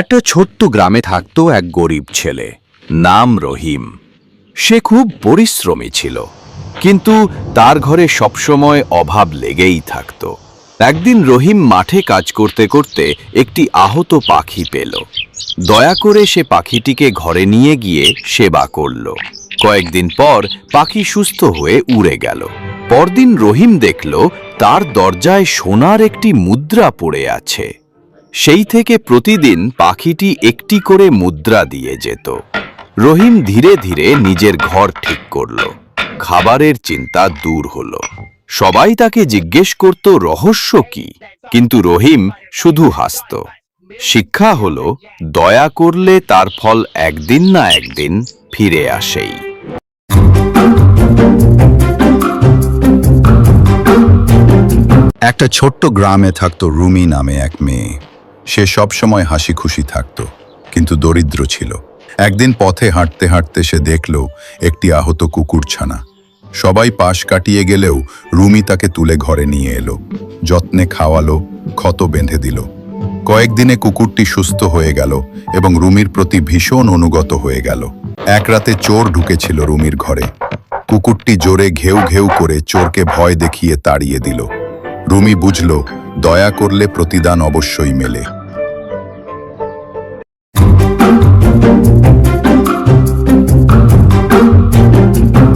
একটা ছোট্ট গ্রামে থাকতো এক গরিব ছেলে, নাম রহিম। সে খুব পরিশ্রমী ছিল, কিন্তু তার ঘরে সবসময় অভাব লেগেই থাকতো। একদিন রহিম মাঠে কাজ করতে করতে একটি আহত পাখি পেল। দয়া করে সে পাখিটিকে ঘরে নিয়ে গিয়ে সেবা করল। কয়েকদিন পর পাখি সুস্থ হয়ে উড়ে গেল। পরদিন রহিম দেখল, তার দরজায় সোনার একটি মুদ্রা পড়ে আছে। সেই থেকে প্রতিদিন পাখিটি একটি করে মুদ্রা দিয়ে যেত। রহিম ধীরে ধীরে নিজের ঘর ঠিক করল। খাবারের চিন্তা দূর হল। সবাই তাকে জিজ্ঞেস করত, রহস্য কি? কিন্তু রহিম শুধু হাসত। শিক্ষা হলো, দয়া করলে তার ফল একদিন না একদিন ফিরে আসেই। একটা ছোট্ট গ্রামে থাকতো রুমি নামে এক মেয়ে। সে সব সময় হাসি খুশি থাকত, কিন্তু দরিদ্র ছিল। একদিন পথে হাঁটতে হাঁটতে সে দেখল, একটি আহত কুকুরছানা। সবাই পাশ কাটিয়ে গেলেও রুমি তাকে তুলে ঘরে নিয়ে এলো, যত্নে খাওয়ালো, ক্ষত বেঁধে দিল। কয়েকদিনে কুকুরটি সুস্থ হয়ে গেল এবং রুমির প্রতি ভীষণ অনুগত হয়ে গেল। এক রাতে চোর ঢুকেছিল রুমির ঘরে। কুকুরটি জোরে ঘেউ ঘেউ করে চোরকে ভয় দেখিয়ে তাড়িয়ে দিল। রুমি বুঝল দয়া করলে প্রতিদান অবশ্যই মেলে।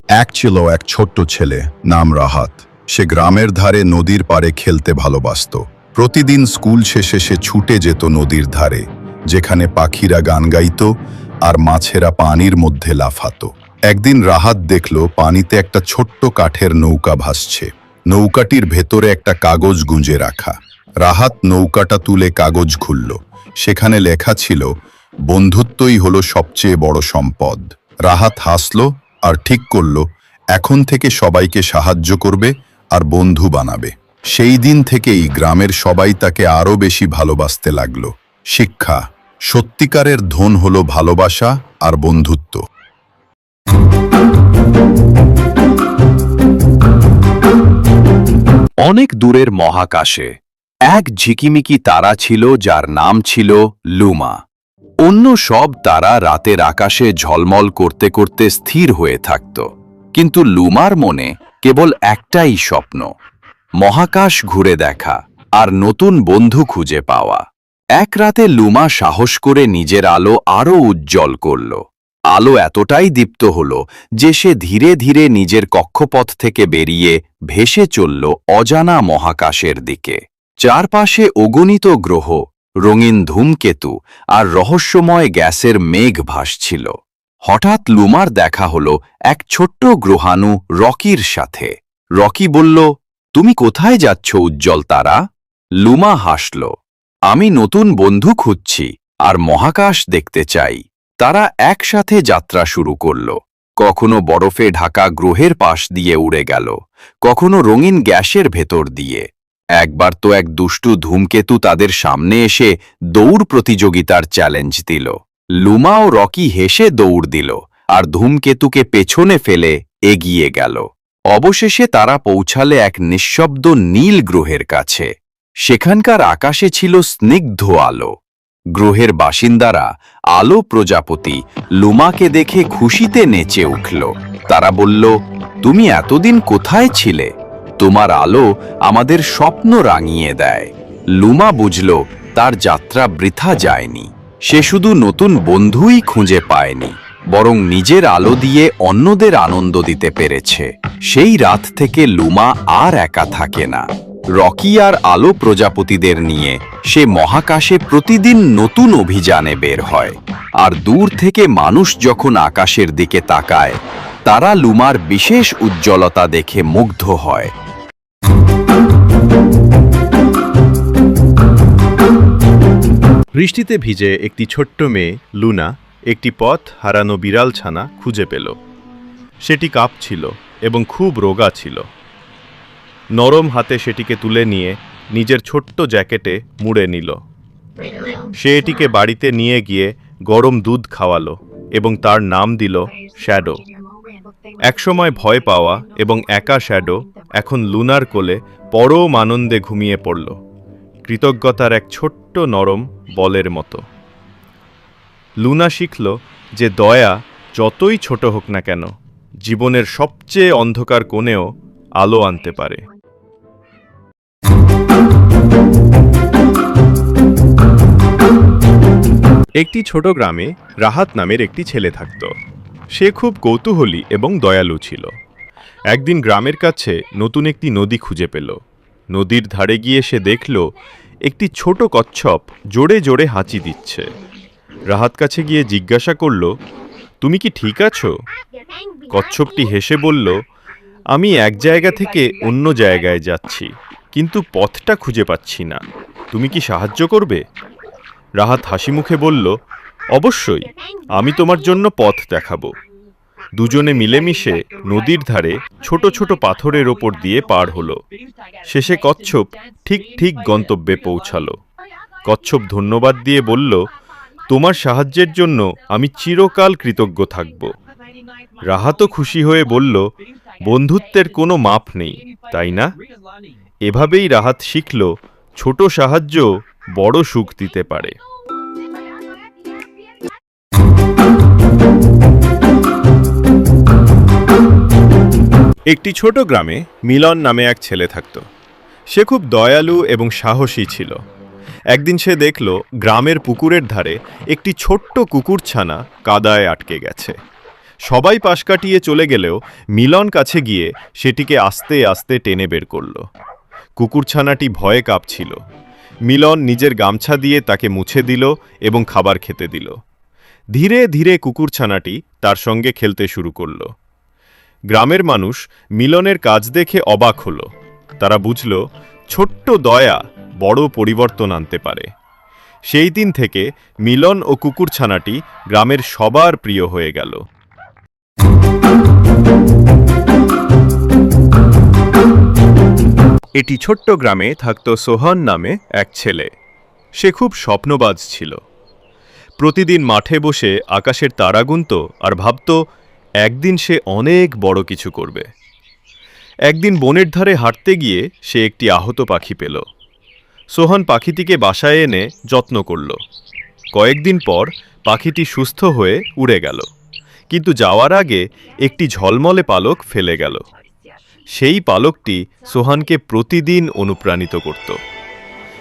এক ছিল এক ছোট্ট ছেলে, নাম রাহাত। সে গ্রামের ধারে নদীর পাড়ে খেলতে ভালোবাসত। প্রতিদিন স্কুল শেষে সে ছুটে যেত নদীর ধারে, যেখানে পাখিরা গান গাইত আর মাছেরা পানির মধ্যে লাফাত। একদিন রাহাত দেখল পানিতে একটা ছোট্ট কাঠের নৌকা ভাসছে। নৌকাটির ভেতরে একটা কাগজ গুঁজে রাখা। রাহাত নৌকাটা তুলে কাগজ খুলল। সেখানে লেখা ছিল, বন্ধুত্বই হলো সবচেয়ে বড় সম্পদ। রাহাত হাসল আর ঠিক করল, এখন থেকে সবাইকে সাহায্য করবে আর বন্ধু বানাবে। সেই দিন থেকেই গ্রামের সবাই তাকে আরও বেশি ভালোবাসতে লাগল। শিক্ষা, সত্যিকারের ধন হলো ভালোবাসা আর বন্ধুত্ব। অনেক দূরের মহাকাশে। এক ঝিকিমিকি তারা ছিল, যার নাম ছিল লুমা। অন্য সব তারা রাতের আকাশে ঝলমল করতে করতে স্থির হয়ে থাকত। কিন্তু লুমার মনে কেবল একটাই স্বপ্ন, মহাকাশ ঘুরে দেখা আর নতুন বন্ধু খুঁজে পাওয়া। এক রাতে লুমা সাহস করে নিজের আলো আরও উজ্জ্বল করল। আলো এতটাই দীপ্ত হল যে সে ধীরে ধীরে নিজের কক্ষপথ থেকে বেরিয়ে ভেসে চলল অজানা মহাকাশের দিকে। চারপাশে অগণিত গ্রহ, রঙিন ধূমকেতু আর রহস্যময় গ্যাসের মেঘ ভাসছিল। হঠাৎ লুমার দেখা হলো এক ছোট্ট গ্রহাণু রকির সাথে। রকি বলল, তুমি কোথায় যাচ্ছ, উজ্জ্বল তারা? লুমা হাসল, আমি নতুন বন্ধু খুঁজছি আর মহাকাশ দেখতে চাই। তারা একসাথে যাত্রা শুরু করল। কখনো বরফে ঢাকা গ্রহের পাশ দিয়ে উড়ে গেল, কখনো রঙিন গ্যাসের ভেতর দিয়ে। একবার তো এক দুষ্টু ধূমকেতু তাদের সামনে এসে দৌড় প্রতিযোগিতার চ্যালেঞ্জ দিল। লুমা ও রকি হেসে দৌড় দিল, আর ধূমকেতুকে পেছনে ফেলে এগিয়ে গেল। অবশেষে তারা পৌঁছালে এক নিঃশব্দ নীল গ্রহের কাছে। সেখানকার আকাশে ছিল স্নিগ্ধ আলো। গ্রহের বাসিন্দারা আলো প্রজাপতি লুমাকে দেখে খুশিতে নেচে উঠল। তারা বলল, তুমি এতদিন কোথায় ছিলে? তোমার আলো আমাদের স্বপ্ন রাঙিয়ে দেয়। লুমা বুঝল, তার যাত্রা বৃথা যায়নি। সে শুধু নতুন বন্ধুই খুঁজে পায়নি, বরং নিজের আলো দিয়ে অন্যদের আনন্দ দিতে পেরেছে। সেই রাত থেকে লুমা আর একা থাকে না। রকি আর আলো প্রজাপতিদের নিয়ে সে মহাকাশে প্রতিদিন নতুন অভিযানে বের হয়। আর দূর থেকে মানুষ যখন আকাশের দিকে তাকায়, তারা লুমার বিশেষ উজ্জ্বলতা দেখে মুগ্ধ হয়। বৃষ্টিতে ভিজে একটি ছোট্ট মেয়ে, লুনা, একটি পথ হারানো বিড়াল ছানা খুঁজে পেল। সেটি কাঁপছিল এবং খুব রোগা ছিল। নরম হাতে সেটিকে তুলে নিয়ে নিজের ছোট্ট জ্যাকেটে মুড়ে নিল। সে এটিকে বাড়িতে নিয়ে গিয়ে গরম দুধ খাওয়ালো এবং তার নাম দিল শ্যাডো। একসময় ভয় পাওয়া এবং একা শ্যাডো এখন লুনার কোলে পরম আনন্দে ঘুমিয়ে পড়ল, কৃতজ্ঞতার এক ছোট্ট নরম বলের মতো। লুনা শিখল যে দয়া যতই ছোট হোক না কেন, জীবনের সবচেয়ে অন্ধকার কোণেও আলো আনতে পারে। একটি ছোট গ্রামে রাহাত নামের একটি ছেলে থাকত। সে খুব কৌতূহলী এবং দয়ালু ছিল। একদিন গ্রামের কাছে নতুন একটি নদী খুঁজে পেল। নদীর ধারে গিয়ে সে দেখল, একটি ছোট কচ্ছপ জোরে জোরে হাঁচি দিচ্ছে। রাহাত কাছে গিয়ে জিজ্ঞাসা করল, তুমি কি ঠিক আছো? কচ্ছপটি হেসে বলল, আমি এক জায়গা থেকে অন্য জায়গায় যাচ্ছি, কিন্তু পথটা খুঁজে পাচ্ছি না। তুমি কি সাহায্য করবে? রাহাত হাসি মুখে বলল, অবশ্যই, আমি তোমার জন্য পথ দেখাবো। দুজনে মিলেমিশে নদীর ধারে ছোট ছোট পাথরের ওপর দিয়ে পার হলো। শেষে কচ্ছপ ঠিক ঠিক গন্তব্যে পৌঁছালো। কচ্ছপ ধন্যবাদ দিয়ে বলল, তোমার সাহায্যের জন্য আমি চিরকাল কৃতজ্ঞ থাকব। রাহাতও খুশি হয়ে বলল, বন্ধুত্বের কোনো মাপ নেই, তাই না? এভাবেই রাহাত শিখল, ছোট সাহায্য বড় সুখ দিতে পারে। একটি ছোট গ্রামে মিলন নামে এক ছেলে থাকত। সে খুব দয়ালু এবং সাহসী ছিল। একদিন সে দেখল গ্রামের পুকুরের ধারে একটি ছোট্ট কুকুরছানা কাদায় আটকে গেছে। সবাই পাশ কাটিয়ে চলে গেলেও মিলন কাছে গিয়ে সেটিকে আস্তে আস্তে টেনে বের করল। কুকুরছানাটি ভয়ে কাঁপছিল। মিলন নিজের গামছা দিয়ে তাকে মুছে দিল এবং খাবার খেতে দিল। ধীরে ধীরে কুকুরছানাটি তার সঙ্গে খেলতে শুরু করল। গ্রামের মানুষ মিলনের কাজ দেখে অবাক হল। তারা বুঝল, ছোট্ট দয়া বড় পরিবর্তন আনতে পারে। সেই দিন থেকে মিলন ও কুকুরছানাটি গ্রামের সবার প্রিয় হয়ে গেল। এটি ছোট্ট গ্রামে থাকত সোহান নামে এক ছেলে। সে খুব স্বপ্নবাজ ছিল। প্রতিদিন মাঠে বসে আকাশের তারা গুনত আর ভাবত, একদিন সে অনেক বড় কিছু করবে। একদিন বনের ধারে হাঁটতে গিয়ে সে একটি আহত পাখি পেল। সোহান পাখিটিকে বাসায় এনে যত্ন করল। কয়েকদিন পর পাখিটি সুস্থ হয়ে উড়ে গেল। কিন্তু যাওয়ার আগে একটি ঝলমলে পালক ফেলে গেল। সেই পালকটি সোহানকে প্রতিদিন অনুপ্রাণিত করত।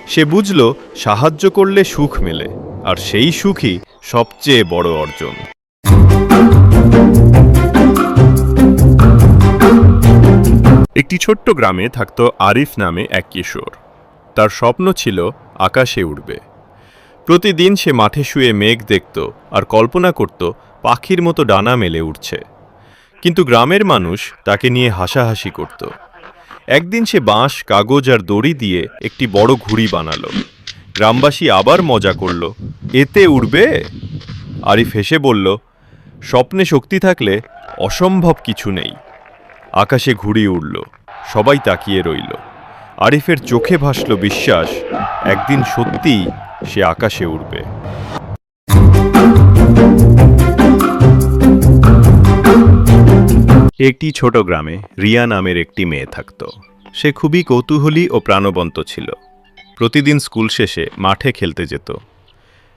সে বুঝল, সাহায্য করলে সুখ মেলে, আর সেই সুখই সবচেয়ে বড় অর্জন। একটি ছোট্ট গ্রামে থাকত আরিফ নামে এক কিশোর। তার স্বপ্ন ছিল, আকাশে উড়বে। প্রতিদিন সে মাঠে শুয়ে মেঘ দেখত আর কল্পনা করত, পাখির মতো ডানা মেলে উঠছে কিন্তু গ্রামের মানুষ তাকে নিয়ে হাসাহাসি করত। একদিন সে বাঁশ, কাগজ আর দড়ি দিয়ে একটি বড় ঘুড়ি বানালো। গ্রামবাসী আবার মজা করল। এতে উড়বে? আরিফ হেসে বলল, স্বপ্নে শক্তি থাকলে অসম্ভব কিছু নেই। আকাশে ঘুড়ি উড়ল, সবাই তাকিয়ে রইল। আরিফের চোখে ভাসল বিশ্বাস, একদিন সত্যিই সে আকাশে উড়বে। একটি ছোট গ্রামে রিয়া নামের একটি মেয়ে থাকত। সে খুবই কৌতূহলী ও প্রাণবন্ত ছিল। প্রতিদিন স্কুল শেষে মাঠে খেলতে যেত।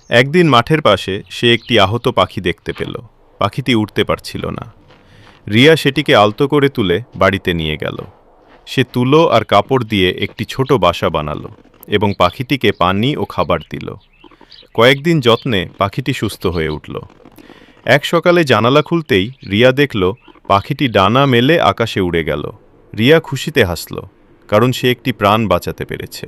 একদিন মাঠের পাশে সে একটি আহত পাখি দেখতে পেল। পাখিটি উঠতে পারছিল না। রিয়া সেটিকে আলতো করে তুলে বাড়িতে নিয়ে গেল। সে তুলো আর কাপড় দিয়ে একটি ছোট বাসা বানালো এবং পাখিটিকে পানি ও খাবার দিল। কয়েকদিন যত্নে পাখিটি সুস্থ হয়ে উঠল। এক সকালে জানালা খুলতেই রিয়া দেখল পাখিটি ডানা মেলে আকাশে উড়ে গেল। রিয়া খুশিতে হাসল, কারণ সে একটি প্রাণ বাঁচাতে পেরেছে।